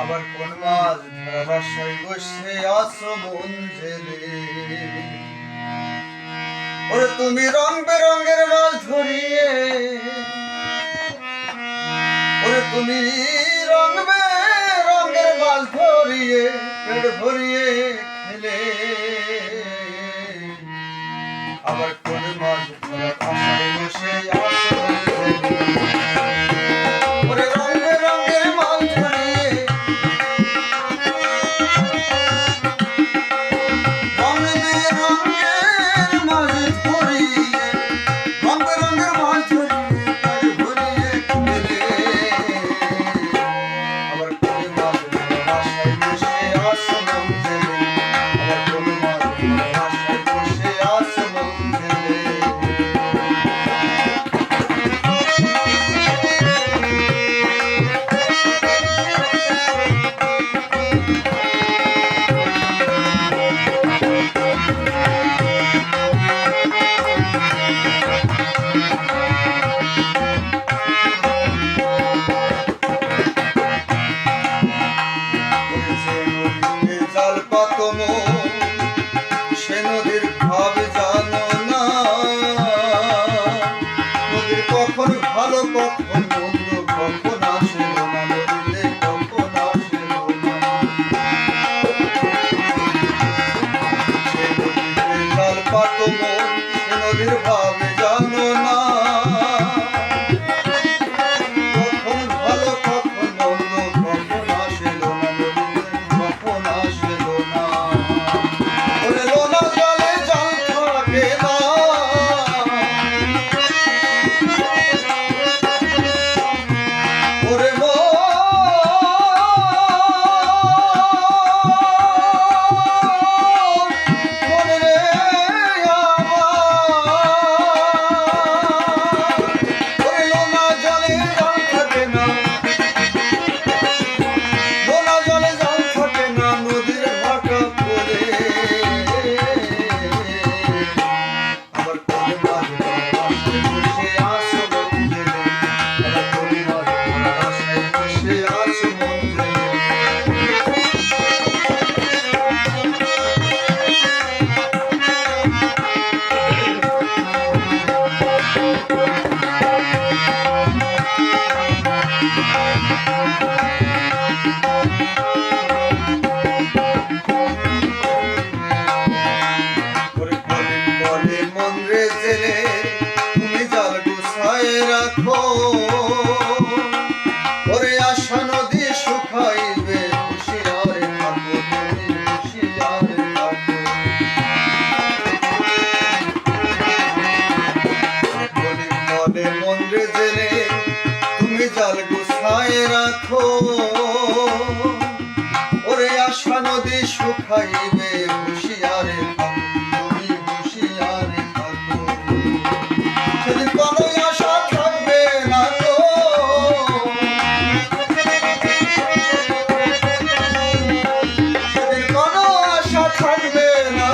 আবার কোন মাছ ধারাশাই বসে আসো মন ওরে তুমি রং বেরঙের মাছ ধরিয়ে, ওরে তুমি রং বেরঙের মাছ ধরিয়ে, পেট ভরিয়ে খেলে। আবার কোন মাছ ধরার আশায় বসে মন শুকাইবে হুঁশিয়ারে তুমি হুঁশিয়ারে থাকো সেদিন কোনো আশা থাকবে না তো সেদিন কোনো আশা থাকবে না